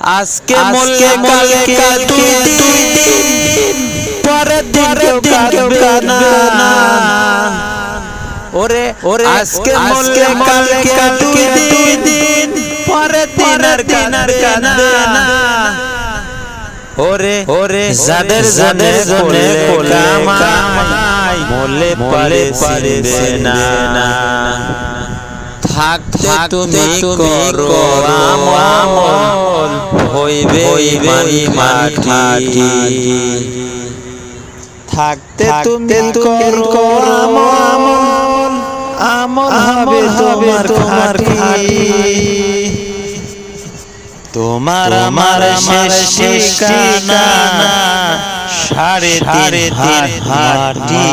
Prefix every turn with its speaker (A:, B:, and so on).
A: আজকে মরলে কালকে দুই দিন পরের দিন কাঁদবে না। ওরে ওরে আজকে মরলে কালকে দুই দিন পরের দিন আর কাঁদবে না। ওরে ওরে যাদের যাদের জন্য কামাই মোলে পারে পারে না থাকতে তুমি করো আমল হইবে মাটি। থাকতে তুমি করো আমল। আমল হবে তোমার তোমার খাটি। তোমার আমার শেষ ঠিকানা সাড়ে সাড়ে তিন মাটি।